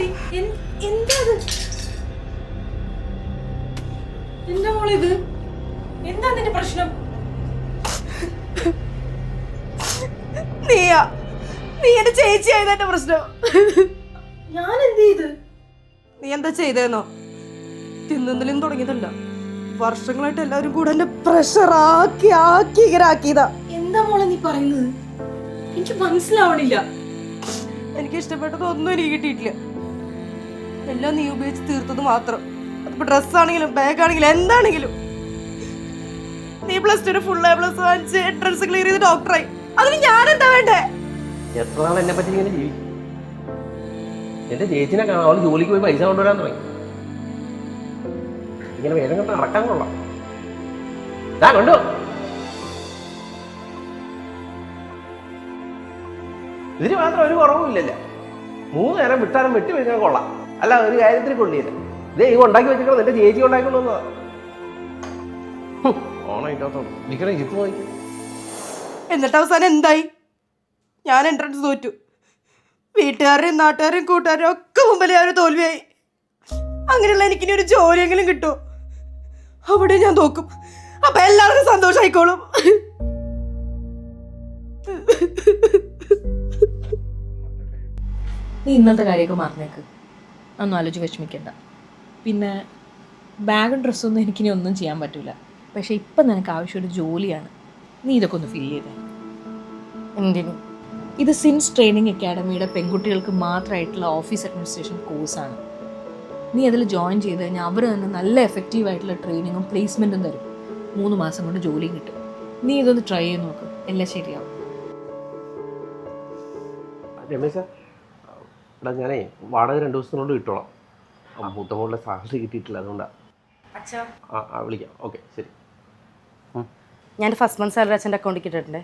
N- എന്താ എന്താ മോളെ ഇത് എന്താ നിന്റെ പ്രശ്നം? നീയാ. നീ എന്റെ ചേച്ചിയായത് എന്റെ പ്രശ്നം. ഞാൻ എന്ത് ചെയ്ത് നീ എന്താ ചെയ്തേന്നോ? തിന്നുന്നലും തുടങ്ങിയതല്ല. വർഷങ്ങളായിട്ട് എല്ലാവരും കൂടെ എന്നെ പ്രഷർ ആക്കി ആക്കി ഇങ്ങനെ ആക്കിയതാ. എന്താ മോളെ നീ പറയുന്നത്? എനിക്ക് മനസ്സിലാവണില്ല. എനിക്ക് ഇഷ്ടപ്പെട്ടതൊന്നും എനിക്ക് കിട്ടിയിട്ടില്ല. എല്ലാം നീ ഉപയോഗിച്ച് തീർത്തത് മാത്രം. അതിപ്പോ ബാഗ് ആണെങ്കിലും എന്താണെങ്കിലും. നീ plus two full A plus വാങ്ങിച്ച് എൻട്രൻസ് ക്ലിയർ ചെയ്ത് ഡോക്ടറായി അതിന് ഞാൻ എന്താ വേണ്ടേ? എത്ര നാൾ എന്നെ പറ്റി ഇങ്ങനെ ജീവിക്കും എന്റെ ചേച്ചിനെ കാണാം അവൾ ജോലിക്ക് പോയി പൈസ കൊണ്ടുവരാൻ തുടങ്ങി. ഇങ്ങനെ വേദം കണ്ട് നടക്കാൻ കൊള്ളാം. ഞാൻ കൊണ്ടു. ഇതിന് മാത്രം ഒരു കുറവുമില്ലല്ലോ മൂന്ന് നേരം വിട്ടാലും വെട്ടി വെച്ചാൽ കൊള്ളാം. അല്ല ഒരു കാര്യത്തിന് കൊള്ളിയില്ല. ഇതേ ഇവ ഉണ്ടാക്കി വെച്ചിട്ട് എന്റെ ചേച്ചി ഇരിപ്പ് പോയി. എന്നിട്ട് അവസാനം എന്തായി? ഞാൻ എൻട്രൻസ് തോറ്റു. വീട്ടുകാരെയും നാട്ടുകാരെയും കൂട്ടുകാരും ഒക്കെ മുമ്പിൽ ഞാൻ തോൽവിയായി. അങ്ങനെയുള്ള എനിക്കിനി ഒരു ജോലിയെങ്കിലും കിട്ടുമോ? അവിടെ ഞാൻ നോക്കും. അപ്പൊ എല്ലാവർക്കും സന്തോഷമായിക്കോളും നീ ഇന്നത്തെ കാര്യമൊക്കെ മറന്നേക്ക്. ഒന്നും ആലോചിച്ച് വിഷമിക്കണ്ട. പിന്നെ ബാഗും ഡ്രസ്സൊന്നും എനിക്കിനി ഒന്നും ചെയ്യാൻ പറ്റില്ല പക്ഷെ ഇപ്പം നിനക്ക് ആവശ്യമൊരു ജോലിയാണ്. നീ ഇതൊക്കെ ഒന്ന് ഫില്ല് ചെയ്തേ. എന്തിനു? ഇത് സിൻസ് ട്രെയിനിങ് അക്കാഡമിയുടെ പെൺകുട്ടികൾക്ക് മാത്രമായിട്ടുള്ള ഓഫീസ് അഡ്മിനിസ്ട്രേഷൻ കോഴ്സാണ് നീ അതിൽ ജോയിൻ ചെയ്ത് കഴിഞ്ഞാൽ അവർ തന്നെ നല്ല എഫക്റ്റീവ് ആയിട്ടുള്ള ട്രെയിനിങ്ങും പ്ലേസ്മെന്റും തരും. മൂന്ന് മാസം കൊണ്ട് ജോലിയും കിട്ടും. നീ ഇതൊന്ന് ട്രൈ ചെയ്ത് നോക്ക്. എല്ലാം ശരിയാവും. രമേശ എടാ ഞാനേ വാടക രണ്ട് ദിവസത്തിനുള്ളിൽ കിട്ടോളാം. ആ, മൂത്ത മോളുടെ സാലറി കിട്ടിയിട്ടില്ല അതുകൊണ്ടാണ് അച്ഛാ. ആ ആ വിളിക്കാം. ഓക്കെ ശരി. ഞാൻ ഫസ്റ്റ് മന്ത് സാലറി അച്ഛന്റെ അക്കൗണ്ടിൽ ഇട്ടിട്ടുണ്ടേ.